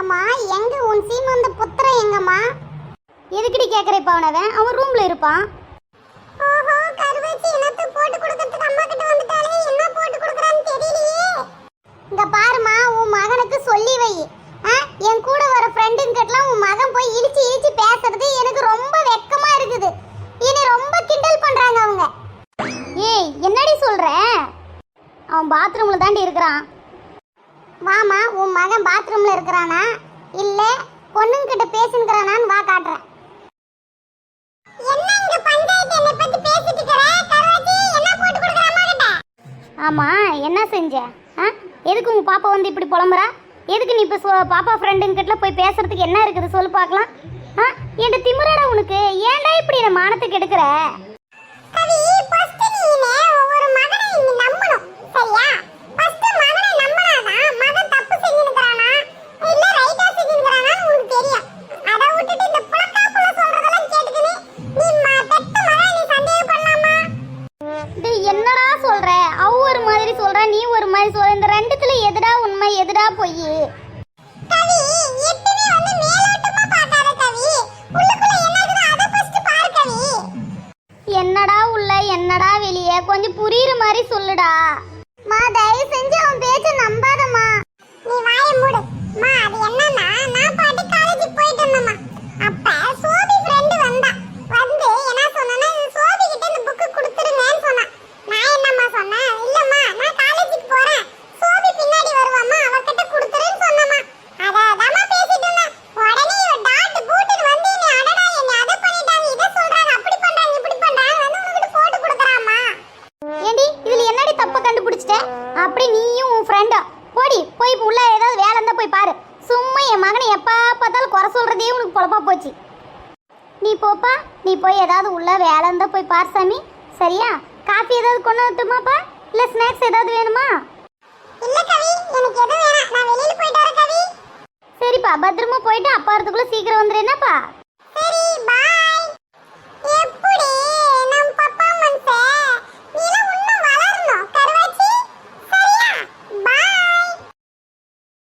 ஆமா எங்க உன் சீமந்த புத்திரன் எங்கம்மா? எதுக்குடி கேக்குற இப்ப அவனவன் அவன் ரூம்ல இருப்பான் ஓஹோ கருவேச்சி என்னத்து போட்டு கொடுக்கிறதுக்கு அம்மா கிட்ட வந்துட்டாலே என்ன போட்டு கொடுக்கறான்னு தெரியலையே. இங்க பாருமா உன் மகனுக்கு சொல்லி வை. ஆ, என் கூட வர ஃப்ரெண்டுங்கிட்டலாம் உன் மகன் போய் இழிச்சு இழிச்சு பேசுறது எனக்கு ரொம்ப வெக்கமா இருக்குது. என்னை ரொம்ப கிண்டல் பண்றாங்க அவங்க. ஏய் என்னடி சொல்ற? அவன் பாத்ரூம்ல தாண்டி இருக்கிறான். மாமா உன் மகன் பாத்ரூம்ல இருக்கிறானா? இல்ல பொண்ணுங்கிட்ட பேசுங்கிறானான்னு வா காட்டுறேன். என்ன ஆமா என்ன செஞ்ச? ஆ? எதுக்கு உங்க பாப்பா வந்து இப்படி புலம்புறா? எதுக்கு நீ இப்போ சொ- பாப்பா ஃப்ரெண்டுங்கிட்ட போய் பேசுறதுக்கு என்ன இருக்குது? சொல்லு பார்க்கலாம். ஆ? என்கிட்ட திமுறடா உனக்கு? ஏன்டா இப்படி என்ன மானத்துக்கு எடுக்கிற பாரு கவி. என்னடா உள்ள என்னடா வெளியே? கொஞ்சம் புரியுற மாதிரி சொல்லுடா. மா தயவு செஞ்சு அவன் பேச்ச நம்பாதம்மா. நீ கண்டுபிடிச்சிட்ட அப்படி நீயும் உன் ஃப்ரெண்டும் போடி போய் இப்ப உள்ள ஏதாவது வேலை இருந்தா போய் பாரு. சும்மா என் மகனை எப்ப பார்த்தாலும் குறை சொல்றதே உனக்கு பொழப்பா போச்சு. நீ போப்பா நீ போய் ஏதாவது உள்ள வேலை இருந்தா போய் பார் சாமி. சரியா? காஃபி ஏதாவது கொண்டு வரட்டுமாப்பா? இல்ல ஸ்நாக்ஸ் ஏதாவது வேணுமா? இல்ல கவி எனக்கு எதுவும் வேணாம். நான் வெளியில போயிட்டு வரேன் கவி. சரிப்பா பத்திரமா போயிட்டு அப்பா வரதுக்குள்ள சீக்கிரம் வந்துரு என்னப்பா?